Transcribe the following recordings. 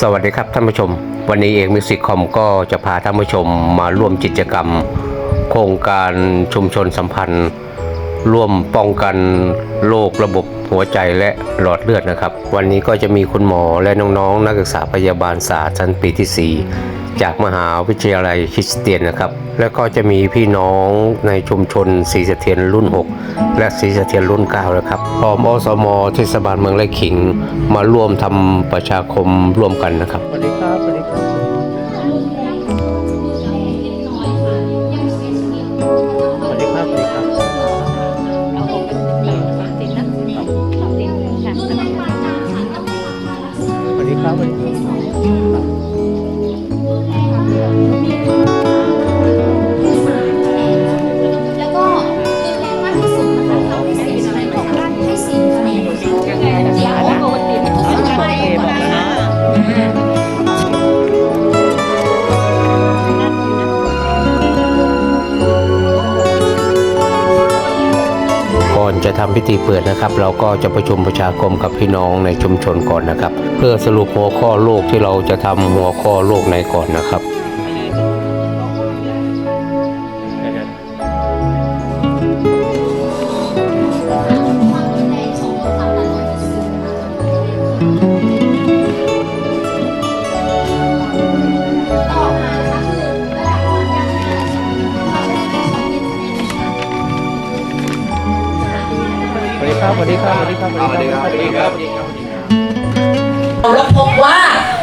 สวัสดีครับท่านผู้ชม วันนี้เองมิวสิกคอมก็จะพาท่านผู้ชมมาร่วมกิจกรรม โครงการชุมชนสัมพันธ์ ร่วมป้องกันโรคระบบ หัวใจและหลอดเลือดนะครับ วันนี้ก็จะมีคุณหมอและน้องๆ นักศึกษาพยาบาลศาสตร์ชั้นปีที่ 4 จากมหาวิทยาลัยคริสเตียนนะครับ แล้วก็จะมีพี่น้องในชุมชนศรีสะเทียนรุ่น 6 และศรีสะเทียนรุ่น9นะครับพร้อมอสมเทศบาลเมืองไร่ขิง มาร่วมทำประชาคมร่วมกันนะครับสวัสดีครับ ดีครับ จะทำพิธีเปิดนะครับ เราก็จะประชุมประชาคมกับพี่น้องในชุมชนก่อนนะครับ เพื่อสรุปหัวข้อโลกที่เราจะทำหัวข้อโลกในก่อนนะครับ ดีครับสวัสดีครับสวัสดีครับสวัสดีครับสวัสดีครับแล้วพบว่า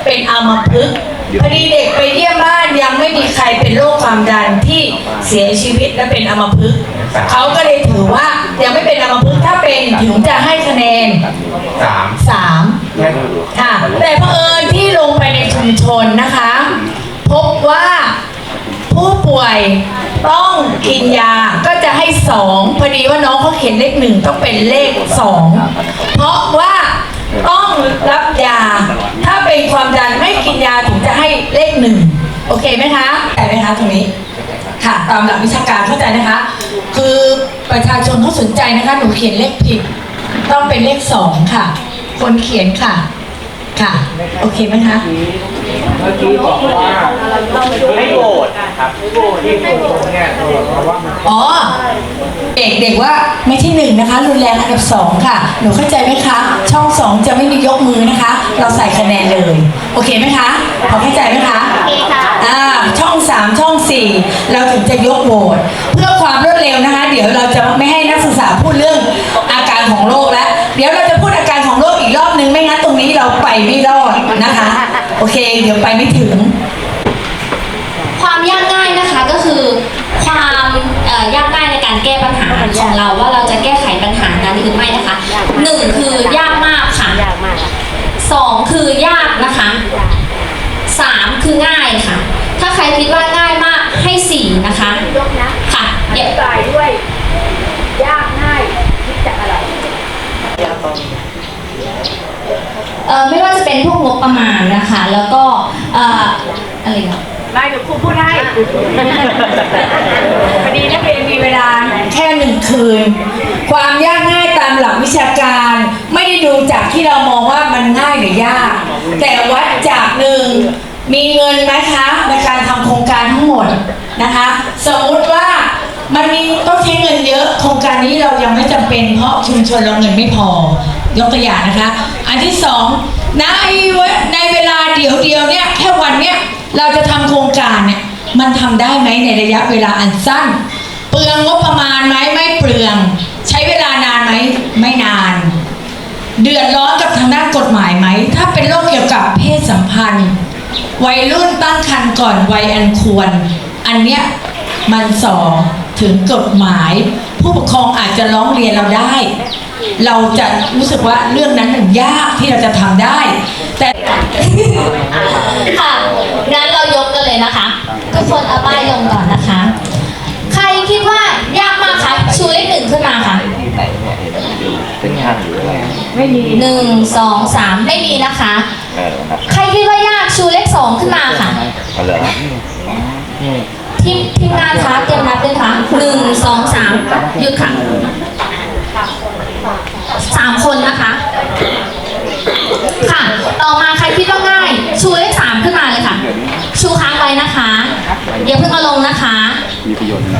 เป็นอัมพฤกษ์พอดีเด็กไปเยี่ยมบ้านยังไม่มีใครเป็นโรคความดันที่เสียชีวิตและเป็นอัมพฤกษ์เขาก็เลยถือว่ายังไม่เป็นอัมพฤกษ์ถ้าเป็นถึงจะให้คะแนนสามสามค่ะ แต่เผอิญที่ลงไปในชุมชนนะคะ พบว่าผู้ป่วย ต้องกินยาก็จะให้สองพอดีว่าน้องเขาเขียนเลขหนึ่งต้องเป็นเลขสองเพราะว่าต้องรับยา ถ้าเป็นความดันไม่กินยาถึงจะให้เลขหนึ่งโอเคไหมคะแต่ไหมคะตรงนี้ค่ะตามหลักวิชาการเข้าใจนะคะ คือประชาชนเขาสนใจนะคะ หนูเขียนเลขผิด ต้องเป็นเลขสองค่ะ คนเขียนค่ะ ค่ะ โอเคไหมคะ เมื่อกี้บอกว่าไม่โหวตครับไม่โหวตที่โหวตเนี่ยเพราะว่ามันอ๋อ เด็กเด็กว่าไม่ที่หนึ่งนะคะ รุนแรงอันดับสองค่ะ หนูเข้าใจไหมคะ ช่องสองจะไม่มียกมือนะคะ เราใส่คะแนนเลย โอเคไหมคะพอเข้าใจไหมคะโอเคค่ะอ่าช่องสามช่องสี่เราถึงจะยกโหวตเพื่อความรวดเร็วนะคะ เดี๋ยวเราจะไม่ให้นักศึกษาพูดเรื่องอาการของโรคแล้ว เดี๋ยวเราจะพูดอาการของโรคอีกรอบนึง ไม่งั้นตรงนี้เราไปไม่รอดนะคะ โอเค เดี๋ยวไปไม่ถึง ความยากง่ายนะคะก็คือความเอ่อยากง่ายในการแก้ปัญหาของเราว่าเราจะแก้ไขปัญหานั้นหรือไม่นะคะหนึ่งคือยากมากค่ะยากมากค่ะสองคือยากนะคะสามคือง่ายค่ะ ถ้าใครคิดว่าง่ายมากให้สี่นะคะยกนะค่ะเดี๋ยวตายด้วย ยากง่ายคิดจากอะไร เอ่อไม่ว่าจะเป็นพวกงบประมาณนะคะ แล้วก็เอ่ออะไรเนาะไม่เดี๋ยวครูพูดให้พอดีนักเรียนมีเวลา แค่หนึ่งคืน ความยากง่ายตามหลักวิชาการ ไม่ได้ดูจากที่เรามองว่ามันง่ายหรือยาก แต่วัดจากหนึ่งมีเงินไหมคะในการทำโครงการทั้งหมดนะคะ สมมุติว่า มันมีต้องใช้เงินเยอะโครงการนี้เรายังไม่จำเป็น เพราะชุมชนเราเงินไม่พอยกตัวอย่างนะคะ อันที่สองในในเวลาเดียวเดียวเนี่ยแค่วันเนี้ยเราจะทำโครงการเนี่ยมันทำได้ไหมในระยะเวลาอันสั้น เปลืองงบประมาณไหมไม่เปลือง ใช้เวลานานไหมไม่นาน เดือดร้อนกับทางด้านกฎหมายไหม ถ้าเป็นโรคเกี่ยวกับเพศสัมพันธ์ วัยรุ่นตั้งครรภ์ก่อนวัยอันควร อันเนี้ยมันสอง ถึงกฎหมาย ผู้ปกครองอาจจะร้องเรียนเราได้ เราจะรู้สึกว่าเรื่องนั้นมันยากที่เราจะทำได้ แต่ ค่ะ งั้นเรายกกันเลยนะคะ ทุกคนเอาป้ายลงก่อนนะคะ ใครคิดว่ายากมากคะชูเลขหนึ่งขึ้นมาค่ะหนึ่งสองสามไม่มีนะคะใครคิดว่ายากชูเลขสองขึ้นมาค่ะ ทีมทีมงานคะเตรียมนับเลยค่ะหนึ่งสองสามหยุดค่ะสามคนนะคะ ค่ะ ต่อมาใครคิดว่าง่าย ชูเลขสามขึ้นมาเลยค่ะ ชูค้างไว้นะคะอย่าเพิ่งเอาลงนะคะ มีประโยชน์อะไ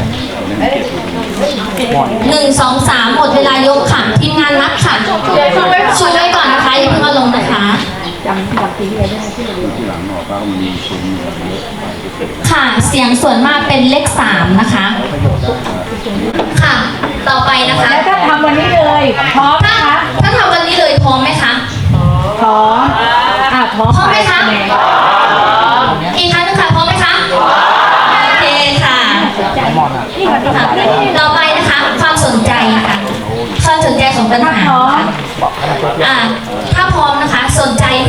หนึ่งสองสามหมดเวลายกค่ะ ทีมงานนับค่ะชูไว้ก่อนนะคะอย่าเพิ่งเอาลงนะคะ ที่หลังหนอกว่ามันมีซุ้มเยอะค่ะเสียงส่วนมากเป็นเลขสามนะคะ ค่ะ ต่อไปนะคะแล้วถ้าทำวันนี้เลยพร้อมถ้านะคะถ้าทำวันนี้เลยพร้อมไหมคะพร้อมอะพร้อมพร้อมไหมคะปแนนอีกครั้งหนึงค่ะพร้อมไหมคะโอเคค่ะค่ะต่อไปนะคะ ความสนใจค่ะความสนใจของปัญหาพร้อมอ่า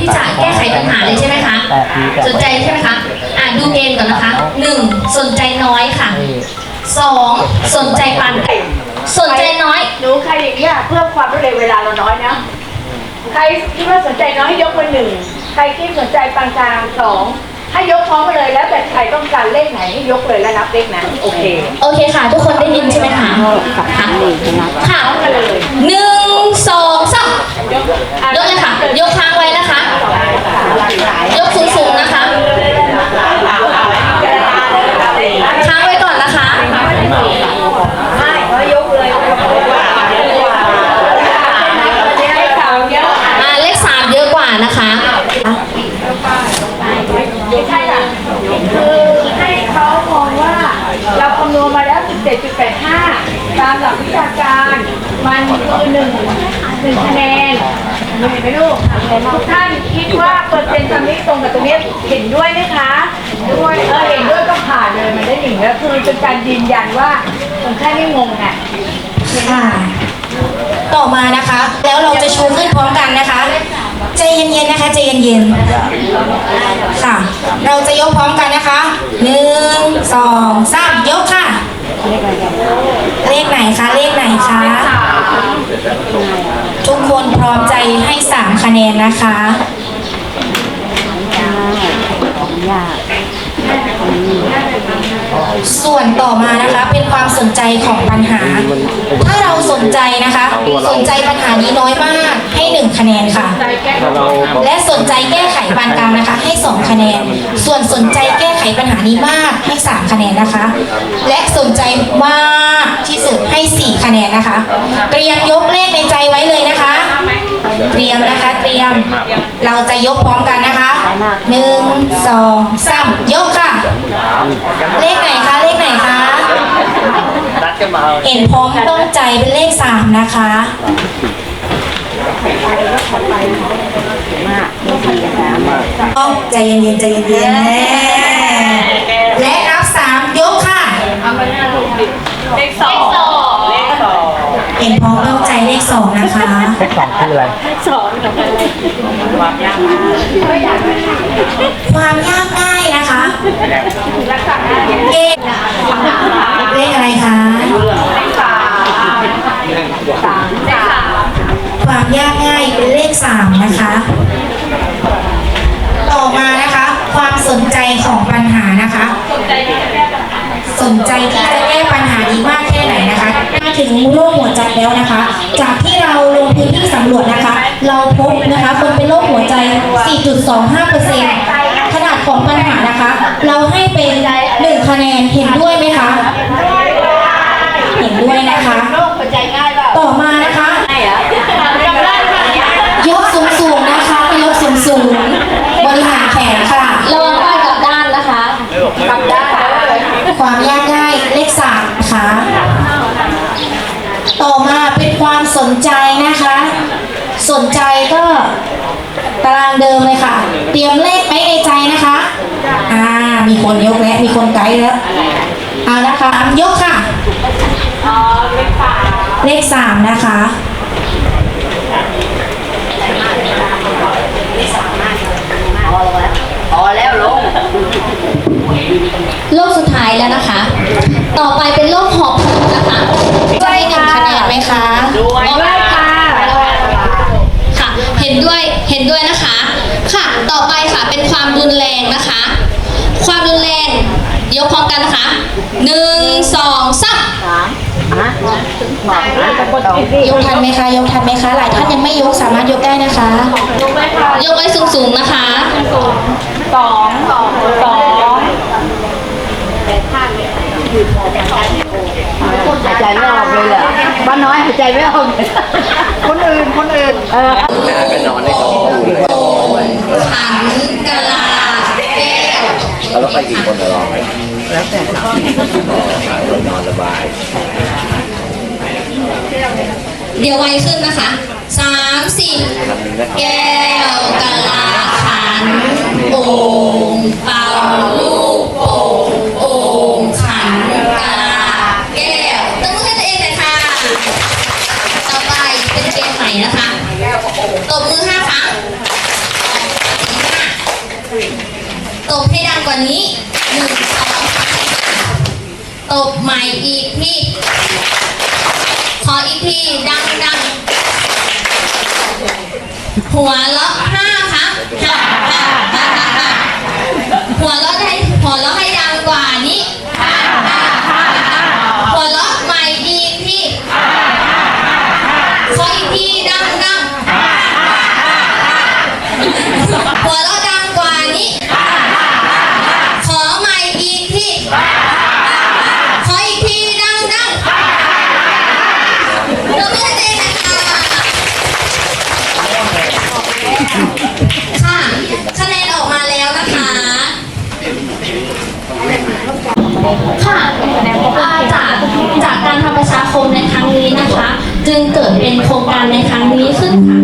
ที่จะแก้ไขปัญหาเลยใช่ไหมคะ สนใจใช่ไหมคะอ่าดูเกณฑ์ก่อนนะคะหนึ่งสนใจน้อยค่ะสองสนใจปานกลางสนใจน้อย หนูใครอย่างเงี้ยเพื่อความรวดเร็วเวลาเราน้อยนะ ใครคิดว่าสนใจน้อยยกมือหนึ่ง ใครคิดสนใจปานกลางสองให้ยกพร้อมกันเลยแล้วแต่ใครต้องการเลขไหนให้ยกเลยแล้วนับเลขนั้นโอเค โอเคค่ะ ทุกคนได้ยินใช่ไหมคะ ค่ะค่ะหนึ่ง สองสามยกเลยค่ะ ยกค้างไว้นะคะ ยกสูงๆนะคะ ค้างไว้ก่อนนะคะ ไม่เขายกเลยให้สาวเยอะ อ่าเลขสามเยอะกว่านะคะ ไม่ใช่ค่ะคือให้เขามองว่าเราคำนวณมาแล้ว 17.85 ตามหลักวิชาการ มันคือหนึ่งหนึ่งคะแนนเห็นไหมลูกทุกท่านคิดว่าเปอร์เซ็นต์ตรงนี้ตรงกับตรงนี้เห็นด้วยไหมคะด้วยเออเห็นด้วยก็ผ่านเลยมันได้หนึ่งแล้วคือเป็นการยืนยันว่าคนไข้ไม่งงอะ ค่ะ ต่อมานะคะ แล้วเราจะชูขึ้นพร้อมกันนะคะ ใจเย็นๆนะคะใจ เย็นๆค่ะ เราจะยกพร้อมกันนะคะหนึ่งสองสามยกค่ะ เลขไหนคะเลขไหนคะทุกคนพร้อมใจให้สามคะแนนนะคะยาก ส่วนต่อมานะคะเป็นความสนใจของปัญหา ถ้าเราสนใจนะคะ สนใจปัญหานี้น้อยมากให้หนึ่งคะแนนค่ะ และสนใจแก้ไขปานกลางนะคะ ให้สองคะแนน ส่วนสนใจแก้ไขปัญหานี้มากให้สามคะแนนนะคะ และสนใจมากที่สุดให้สี่คะแนนนะคะเตรียมยกเลขในใจไว้เลยนะคะ เตรียมนะคะเตรียม เราจะยกพร้อมกันนะคะหนึ่งสองสามยกค่ะ เลขไหนคะเลขไหนคะเห็นพร้อมต้องใจเป็นเลขสามนะคะต้องใจเย็นๆใจเย็นๆแน่และนับสามยกค่ะเลขสองเลขสองเห็นพร้อมต้องใจเลขสองนะคะสองของอะไรความยากความยากง่ายนะคะรักษาได้เลขเลขเลขอะไรคะสามสามเลขสามความยากง่ายเป็นเลขสามนะคะ ต่อมานะคะ ความสนใจของปัญหานะคะสนใจที่จะแก้ปัญหา นี้มากแค่ไหนนะคะมาถึงโรคหัวใจแล้วนะคะ จากที่เราลงพื้นที่สำรวจนะคะ เราพบนะคะคนเป็นโรคหัวใจ 4.25%ขนาดของปัญหานะคะ เราให้เป็น1คะแนนเห็นด้วยไหมคะ เห็นด้วยนะคะโรคหัวใจง่ายเปล่าต่อมานะคะ ง่ายเหรอจำได้ค่ะ ยกสูงสูงๆนะคะ ยกสูงสูงๆบริหารแขนค่ะ ระวังป้ายกลับด้านนะคะ กลับได้เลย ความยากง่ายเลขสามนะคะ ต่อมาเป็นความสนใจนะคะ สนใจก็ตารางเดิมเลยค่ะ เตรียมเลขไว้ในใจนะคะ อ่า มีคนยกแล้ว มีคนไกด์แล้วเอานะคะยกค่ะ เลขสามเลขสามนะคะ พอแล้วลง โรคสุดท้ายแล้วนะคะ ต่อไปเป็นโรคหอบหืดนะคะจะให้หนึ่งคะแนนไหมคะด้วยด้วยค่ะค่ะ เห็นด้วย เห็นด้วยนะคะ ค่ะ ต่อไปค่ะ เป็นความรุนแรงนะคะ ความรุนแรง ยกพร้อมกันนะคะหนึ่งสองสามยกทันไหมคะ ยกทันไหมคะ หลายท่านยังไม่ยกสามารถยกได้นะคะลงเลยค่ะยกไว้สูงๆนะคะสองสองสอง หายใจไม่ออกเลยเหรอบ้านน้อยหายใจไม่ออกเลยคนอื่นคนอื่นเออขันกะลาแก้วแล้วไปกี่คนจะรอไหมแล้วแต่ครับนอนสบาย เดี๋ยวไวขึ้นนะคะสามสี่แก้วกะลาขันโอ่งเป่าลูกโป่งโอ่ง กว่านี้หนึ่งสองตบใหม่อีกที่ขออีกทีดังดังๆหัวเราะห้าครั้ง จึงเกิดเป็นโครงการในครั้งนี้ขึ้นค่ะ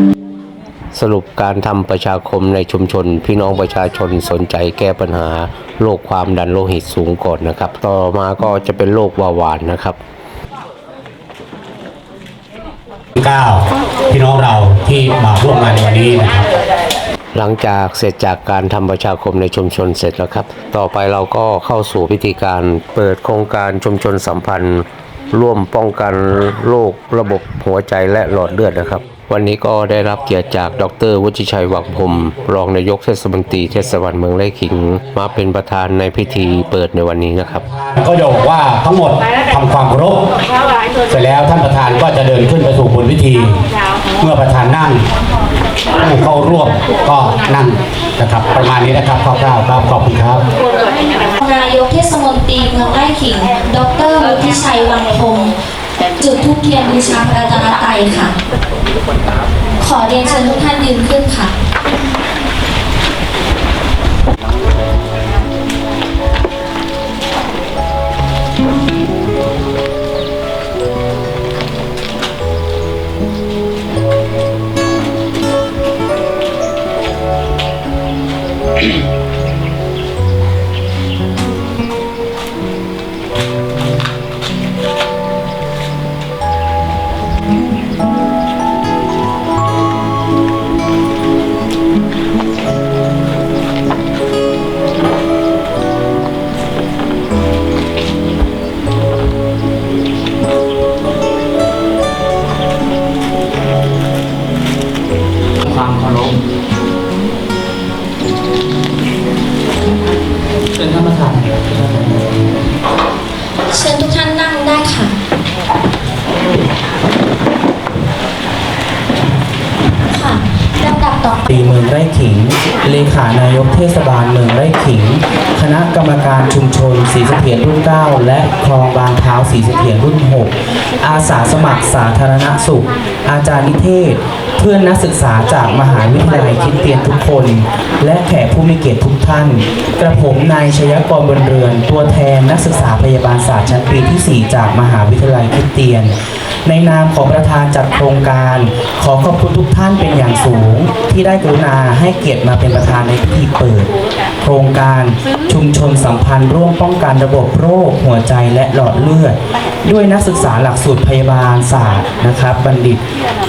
สรุปการทำประชาคมในชุมชน พี่น้องประชาชนสนใจแก้ปัญหาโรคความดันโลหิตสูงก่อนนะครับ ต่อมาก็จะเป็นโรคเบาหวานนะครับ 9 พี่น้องเราที่มาร่วมงานในวันนี้นะครับ หลังจากเสร็จจากการทำประชาคมในชุมชนเสร็จแล้วครับ ต่อไปเราก็เข้าสู่พิธีการเปิดโครงการชุมชนสัมพันธ์ ร่วมป้องกันโรคระบบหัวใจและหลอดเลือดนะครับ วันนี้ก็ได้รับเกียรติจากดรวุฒิชัยวังพรมรองนายกเทศมนตรีเทศบาลเมืองไร่ขิง มาเป็นประธานในพิธีเปิดในวันนี้นะครับ ก็จะบอกว่าทั้งหมดทำความเคารพเสร็จแล้วท่านประธานก็จะเดินขึ้นไปสู่บนพิธี เมื่อประธานนั่ง ผู้เข้าร่วมก็นั่งนะครับ ประมาณนี้นะครับคร่าวๆครับขอบคุณครับนายกเทศมนตรีเมืองไร่ขิง ดรวุฒิชัยวังพงศ์จุดทุกเทียนบูชาพระรัตนตรัยค่ะ ขอเรียนเชิญทุกท่านยืนขึ้นค่ะานายกเทศบาลเมืองไร่ขิง คณะกรรมการชุมชนสีสะเทียนรุ่น 9 และคลองบางเท้าสีสะเทียนรุ่น 6 อาสาสมัครสาธารณสุข อาจารย์นิเทศ เพื่อนนักศึกษาจากมหาวิทยาลัยคิดเตียนทุกคน และแขกผู้มีเกียรติทุกท่าน กระผมนายชยกรบนเรือน ตัวแทนนักศึกษาพยาบาลศาสตร์ชั้นปีที่ 4 จากมหาวิทยาลัยคิดเตียน ในนามของประธานจัดโครงการ ขอขอบคุณทุกท่านเป็นอย่างสูง ที่ได้กรุณาให้เกียรติมาเป็นประธานในพิธีเปิด โครงการชุมชนสัมพันธ์ร่วมป้องกันระบบโรค หัวใจและหลอดเลือด ด้วยนักศึกษาหลักสูตรพยาบาลศาสตร์นะครับ บัณฑิต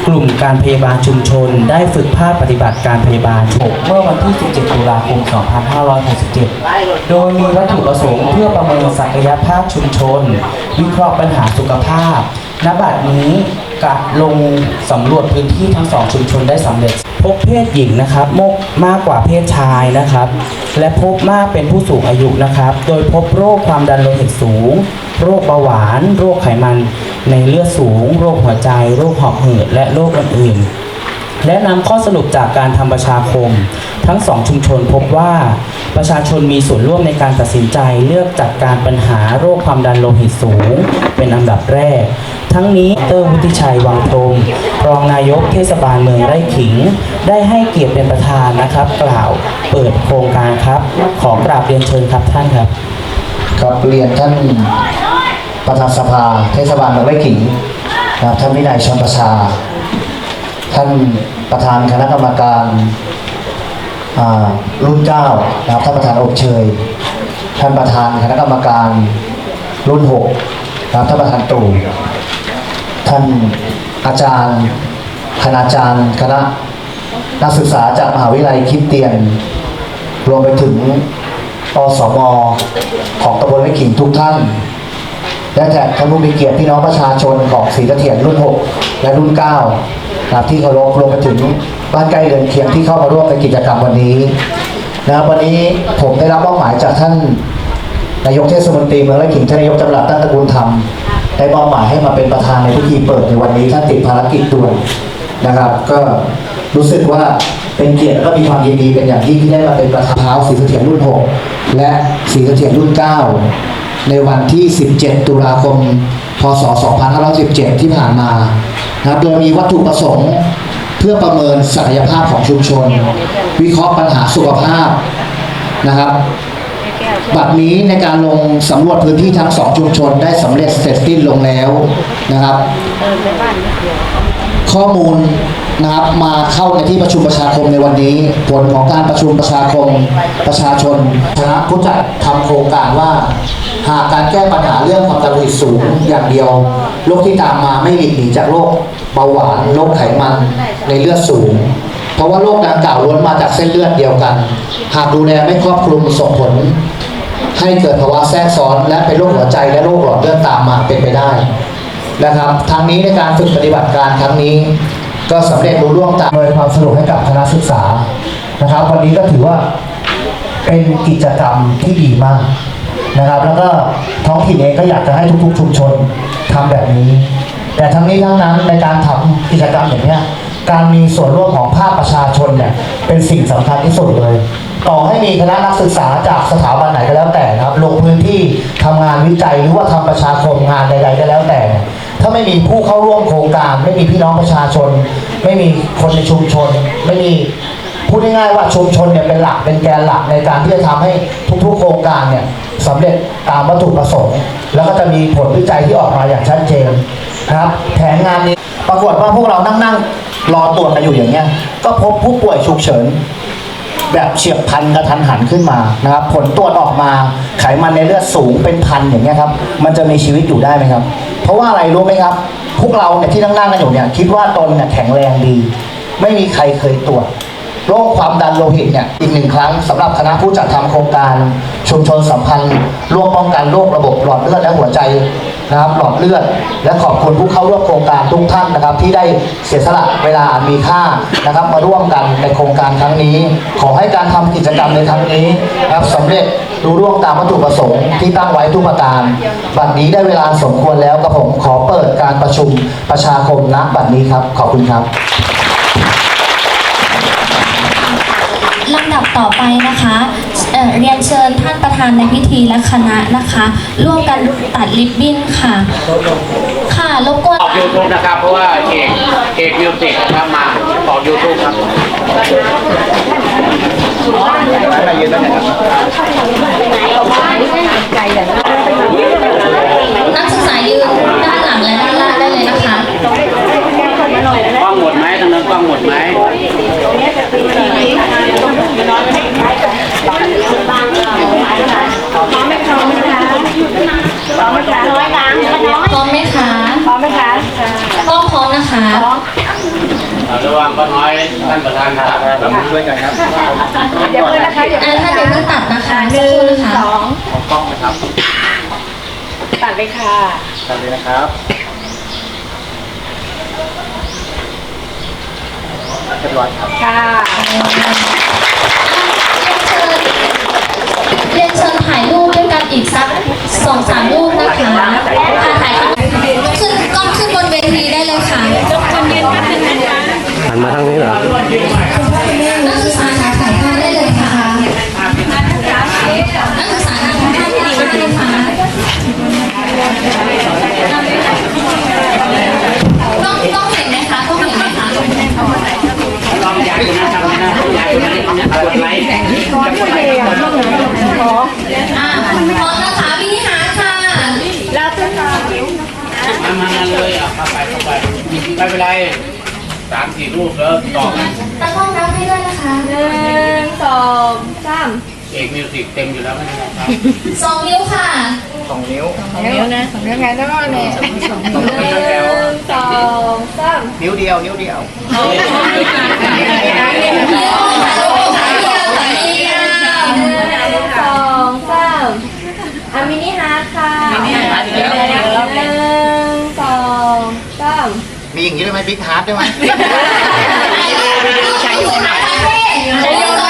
กลุ่มการพยาบาลชุมชน ได้ฝึกภาคปฏิบัติการพยาบาลเมื่อวันที่ 17 ตุลาคม 2567 โดยมีวัตถุประสงค์เพื่อประเมินศักยภาพชุมชน วิเคราะห์ปัญหาสุขภาพ ณบัดนี้กับลงสำรวจพื้นที่ทั้งสองชุมชนได้สำเร็จ พบเพศหญิงนะครับมกมากกว่าเพศชายนะครับ และพบมากเป็นผู้สูงอายุนะครับ โดยพบโรคความดันโลหิตสูง โรคเบาหวาน โรคไขมันในเลือดสูง โรคหัวใจ โรคหอบหืดและโรคอื่นๆ และนำข้อสรุปจากการทำประชาคม ทั้งสองชุมชนพบว่าประชาชนมีส่วนร่วมในการตัดสินใจเลือกจัดการปัญหาโรคความดันโลหิตสูง เป็นอันดับแรก ทั้งนี้ดรวุฒิชัยวังพรมรองนายกเทศบาลเมืองไร่ขิง ได้ให้เกียรติเป็นประธานนะครับ กล่าวเปิดโครงการครับ ขอกราบเรียนเชิญครับท่านครับครับเรียนท่านประธานสภาเทศบาลเมืองไร่ขิงนะครับท่านวินัยชนประชา ท่านประธานคณะกรรมการรุ่นเก้านะครับท่านประธานอบเชย ท่านประธานคณะกรรมการรุ่นหกนะครับท่านประธานตู่ท่านอาจารย์คณาจารย์คณะนักศึกษาจากมหาวิทยาลัยคิดเตียน รวมไปถึงอสมของตำบลไร่ขิงทุกท่าน และแขกท่านผู้มีเกียรติพี่น้องประชาชนของศรีเทียนรุ่น 6 และรุ่น 9 นะครับที่เคารพรวมไปถึงบ้านใกล้เรือนเคียงที่เข้ามาร่วมในกิจกรรมวันนี้นะครับวันนี้ผมได้รับมอบหมายจากท่านนายกเทศมนตรีเมืองไร่ขิงท่านนายกจำหลัดตั้งตระกูลธรรมได้มอบหมายให้มาเป็นประธานในพิธีเปิดในวันนี้ท่านติดภารกิจด่วนนะครับ ก็รู้สึกว่าเป็นเกียรติและก็มีความยินดีเป็นอย่างยิ่งที่ได้มาเป็นประธานเท้าศรีสะเทียนรุ่น 6 และศรีสะเทียนรุ่น 9 ในวันที่ 17 ตุลาคม พศ 2517 ที่ผ่านมา นะครับโดยมีวัตถุประสงค์เพื่อประเมินศักยภาพของชุมชน วิเคราะห์ปัญหาสุขภาพนะครับบัดนี้ในการลงสำรวจพื้นที่ทั้งสองชุมชนได้สำเร็จเสร็จสิ้นลงแล้วนะครับ ข้อมูลนะครับมาเข้าในที่ประชุมประชาคมในวันนี้ ผลของการประชุมประชาคมประชาชนคณะผู้จัดทำโครงการว่า หากการแก้ปัญหาเรื่องความดันโลหิตสูงอย่างเดียวโรคที่ตามมาไม่หลีกหนีจากโรคเบาหวานโรคไขมันในเลือดสูง เพราะว่าโรคดังกล่าวล้วนมาจากเส้นเลือดเดียวกัน หากดูแลไม่ครอบคลุมส่งผล ให้เกิดภาวะแทรกซ้อนและเป็นโรคหัวใจและโรคหลอดเลือดตามมาเป็นไปได้นะครับทางนี้ในการฝึกปฏิบัติการครั้งนี้ ก็สำเร็จรุ่ร่วงตามโดยความสนุกให้กับคณะศึกษานะครับ วันนี้ก็ถือว่าเป็นกิจกรรมที่ดีมาก นะครับ แล้วก็ท้องถิ่นเองก็อยากจะให้ทุกๆ ชุมชนทำแบบนี้ แต่ทั้งนี้ทั้งนั้นในการทำกิจกรรมอย่างเนี้ยการมีส่วนร่วมของภาคประชาชนเนี่ยเป็นสิ่งสำคัญที่สุดเลย ต่อให้มีคณะนักศึกษาจากสถาบันไหนก็แล้วแต่นะครับ ลงพื้นที่ทำงานวิจัยหรือว่าทำประชาคมงานใด ๆ ก็แล้วแต่ ถ้าไม่มีผู้เข้าร่วมโครงการ ไม่มีพี่น้องประชาชน ไม่มีคนในชุมชน ไม่มี พูดง่ายๆว่าชุมชนเนี่ยเป็นหลักเป็นแกนหลักในการที่จะทำให้ทุกๆโครงการเนี่ยสำเร็จตามวัตถุประสงค์ แล้วก็จะมีผลวิจัยที่ออกมาอย่างชัดเจนนะครับแผนงานนี้ปรากฏว่าพวกเรานั่งๆรอตรวจกันอยู่อย่างเงี้ยก็พบผู้ป่วยฉุกเฉินแบบเฉียบพันกระทันหันขึ้นมานะครับ ผลตรวจออกมาไขมันในเลือดสูงเป็นพันอย่างเงี้ยครับ มันจะมีชีวิตอยู่ได้ไหมครับ เพราะว่าอะไรรู้ไหมครับ พวกเราเนี่ยที่นั่งๆกันอยู่เนี่ยคิดว่าตนเนี่ยแข็งแรงดี ไม่มีใครเคยตรวจ โรคความดันโลหิตเนี่ยอีกหนึ่งครั้งสำหรับคณะผู้จัดทำโครงการชุมชนสัมพันธ์ร่วมป้องกันโรคระบบหลอดเลือดและหัวใจนะครับหลอดเลือด และขอบคุณผู้เข้าร่วมโครงการทุกท่านนะครับ ที่ได้เสียสละเวลามีค่านะครับ มาร่วมกันในโครงการครั้งนี้ ขอให้การทำกิจกรรมในครั้งนี้นะครับสำเร็จรู้ร่วงตามวัตถุประสงค์ที่ตั้งไว้ทุกประการ บัดนี้ได้เวลาสมควรแล้วกับผมขอเปิดการประชุมประชาคมณบัดนี้ครับ ขอบคุณครับ ต่อไปนะคะเอ่อเรียนเชิญท่านประธานในพิธีและคณะนะคะ ร่วมกันตัดริบบิ้นค่ะ ค่ะรบกวนออกยูทูบนะครับ เพราะว่าเอกเอกมิวสิกนะครับมาออกยูทูบครับนักศึกษายืนด้านหลังและด้านล่างได้เลยนะคะ เนื้อกล้องหมดไหมทางนั้นกล้องหมคะพร้อมไหมพร้อมไหมคะพร้อมไหมคะกล้องพร้อมนะคะระวังป้าน้อยท่านประธานตัดเราช่วยกันครับเดี๋ยวเพิ่งนนะคะเดี๋ยวอ่าเพิ่งท่านอย่าเพิ่งตัดนะคะหนึ่งสองของกล้องนะครับตัดเลยค่ะตัดเลยนะครับ เรียบร้อยครับค่ะเรียนเชิญถ่ายรูปด้วยกันอีกสักสองสามรูปนะคะค่ะถ่ายขึ้นกล้องขึ้นบนเวทีได้เลยค่ะหันมาทางนี้เหรอนักศึกษาขาถ่ายภาพได้เลยค่ะนักศึกษานั่งท่าที่ดีมากเลยค่ะต้องต้องเห็นไหมคะต้องเห็นไหมคะล อย้ายคนนั้นทำนะย้ายคนนั้นกดไลค์จะกดไลค์อะพร้อมนะคะวินิหารค่ะมามามาเลยอะเข้าไปเข้าไปไม่เป็นไรสามสี่รูปแล้วตอกันตากล้องรับให้ด้วยนะคะหนึ่งสองสามเอกมิวสิกเต็มอยู่แล้วไม่เป็นไรครับสองนิ้วค่ะ สองนิ้วนิ้วนะสองนิ้วไงแล้วก็เนี่ยหนึ่งสองสามนิ้วเดียว นิ้วเดียวนิ้วค่ะลูกขาเดียวขาเดียวหนึ่งสองสามอามินิฮาร์ทค่ะหนึ่งสองสามมีอย่างนี้ได้ไหมบิ๊กฮาร์ดได้ไหมใช้โยไหมใช้โย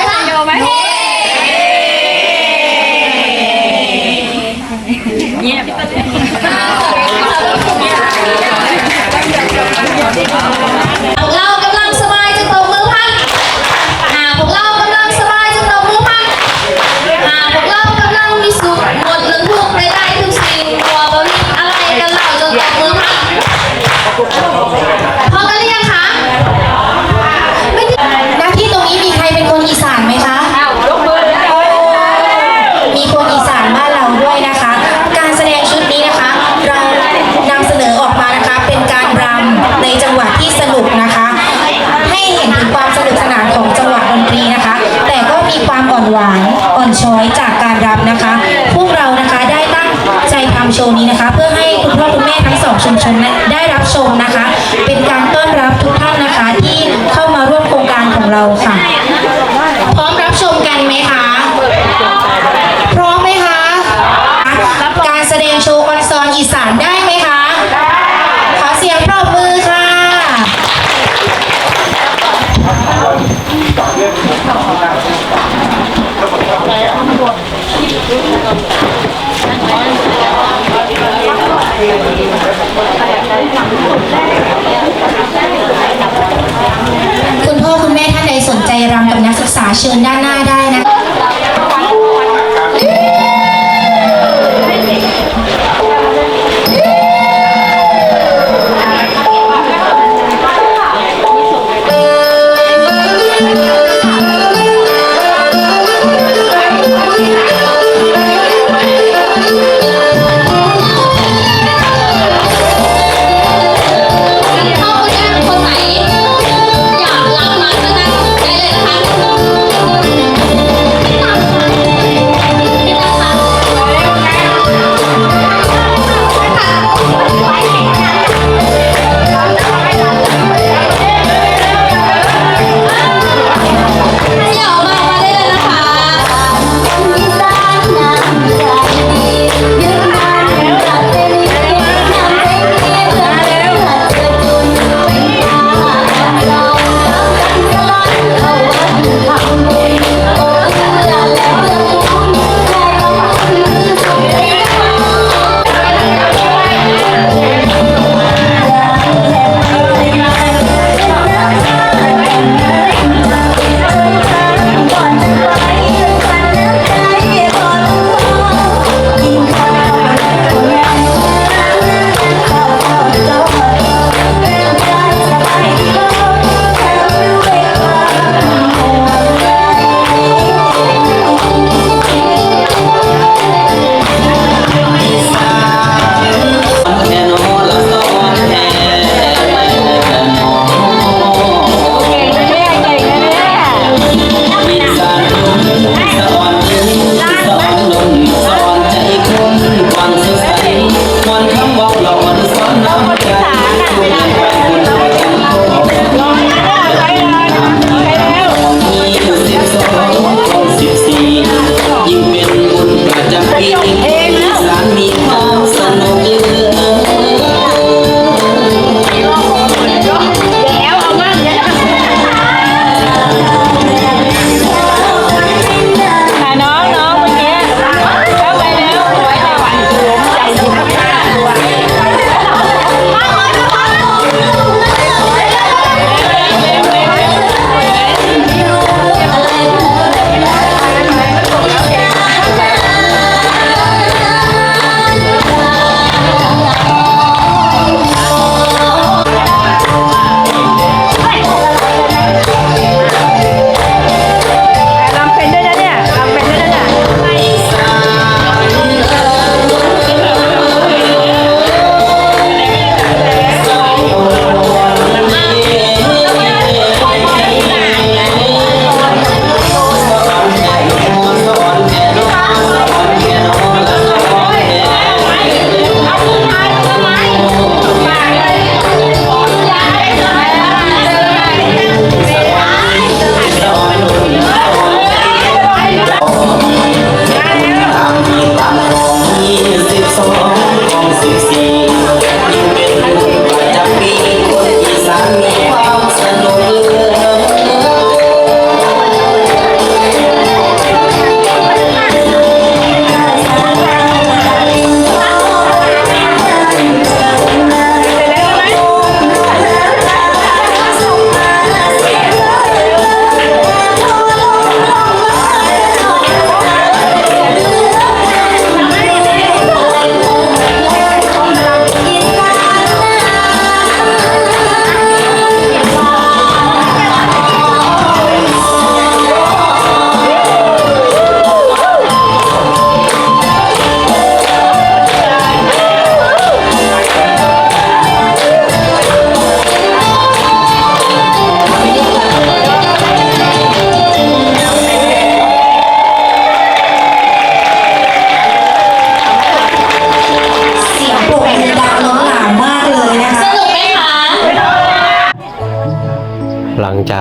เงียบเรา เชิญด้าน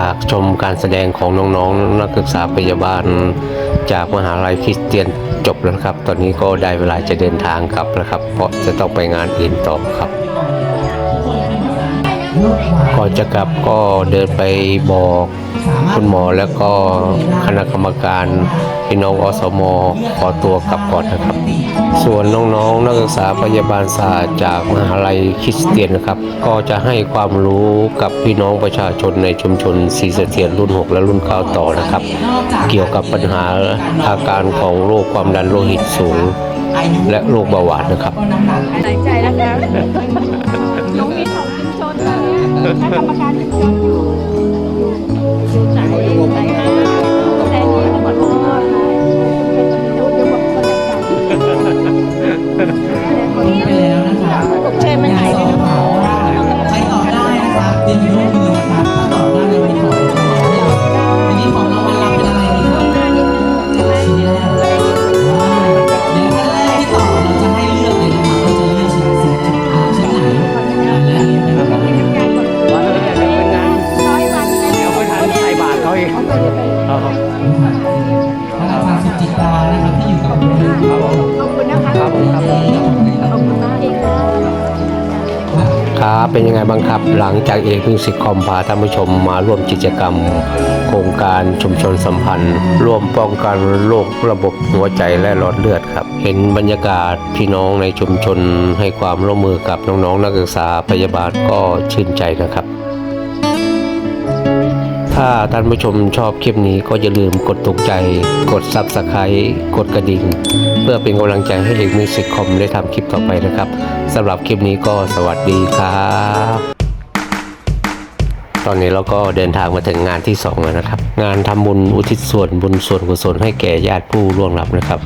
จากชมการแสดงของน้องๆ นักศึกษาพยาบาล จากมหาลัยคริสเตียนจบแล้วครับ ตอนนี้ก็ได้เวลาจะเดินทางกลับแล้วครับ เพราะจะต้องไปงานอื่นต่อครับ ก่อนจะกลับก็เดินไปบอก คุณหมอแล้วก็คณะกรรมการพี่น้องอสมขอตัวกลับก่อนนะครับ ส่วนน้องๆ นักศึกษาพยาบาลศาสตร์จากมหาลัยคริสเตียนนะครับ ก็จะให้ความรู้กับพี่น้องประชาชนในชุมชนศรีสะเทียนรุ่น 6 และรุ่น 9 ต่อนะครับ เกี่ยวกับปัญหาอาการของโรคความดันโลหิตสูง และโรคเบาหวานนะครับหายใจนะคะน้องมีของชุมชนตอนนี้คณะกรรมการ จากเอกมิวสิคอมพาท่านผู้ชมมาร่วมกิจกรรม โครงการชุมชนสัมพันธ์ ร่วมป้องกันโรคระบบหัวใจและหลอดเลือดครับ เห็นบรรยากาศพี่น้องในชุมชนให้ความร่วมมือกับน้องๆ นักศึกษาพยาบาลก็ชื่นใจนะครับถ้าท่านผู้ชมชอบคลิปนี้ก็อย่าลืมกดถูกใจ กด Subscribe กดกระดิ่ง เพื่อเป็นกำลังใจให้เอกมิวสิกคอมได้ทำคลิปต่อไปนะครับสำหรับคลิปนี้ก็สวัสดีครับ ตอนนี้เราก็เดินทางมาถึงงานที่สองแล้วนะครับ งานทำบุญอุทิศส่วนบุญส่วนกุศลให้แก่ญาติผู้ล่วงลับนะครับ